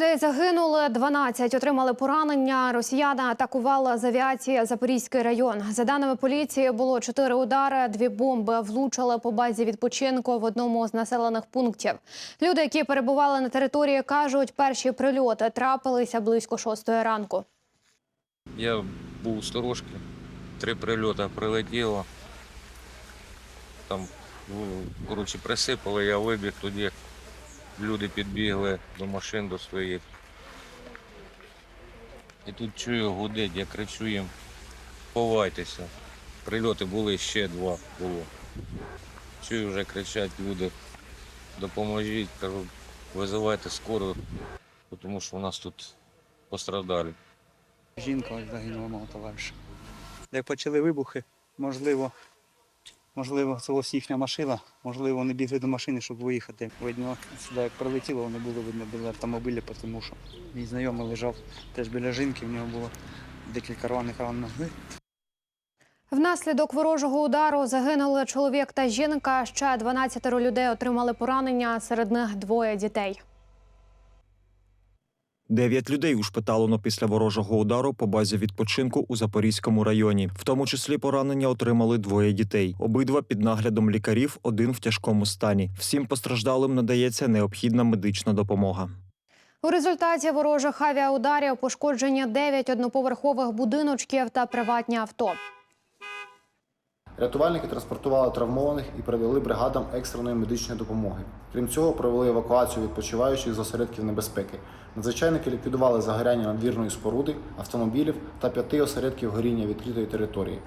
людей загинули, 12 отримали поранення. Росіяни атакували з авіації Запорізький район. За даними поліції, було чотири удари. Дві бомби влучили по базі відпочинку в одному з населених пунктів. Люди, які перебували на території, кажуть, перші прильоти трапилися близько шостої ранку. Я був у сторожці, три прильоти прилетіло. Там, ну, коротше, присипали, я вибіг тоді. Люди підбігли до машин до своїх. І тут чую гудить, я кричу їм, ховайтеся. Прильоти були ще два було. Чую, вже кричать люди, допоможіть, кажу, визивайте скору, тому що у нас тут пострадали. Жінка загинула мого товариша. Як почали вибухи, можливо, можливо, це ось їхня машина, можливо, вони бігли до машини, щоб виїхати. Видно, сюди як прилетіло, вони були видно біля автомобіля, тому що мій знайомий лежав теж біля жінки, в нього було декілька рваних ран ноги. Внаслідок ворожого удару загинули чоловік та жінка. Ще 12 людей отримали поранення. Серед них двоє дітей. Дев'ять людей ушпиталено після ворожого удару по базі відпочинку у Запорізькому районі. В тому числі поранення отримали двоє дітей. Обидва під наглядом лікарів, один в тяжкому стані. Всім постраждалим надається необхідна медична допомога. У результаті ворожих авіаударів пошкоджені 9 одноповерхових будиночків та приватні авто. Рятувальники транспортували травмованих і передали бригадам екстреної медичної допомоги. Крім цього, провели евакуацію відпочиваючих з осередків небезпеки. Надзвичайники ліквідували загоряння надвірної споруди, автомобілів та п'яти осередків горіння відкритої території.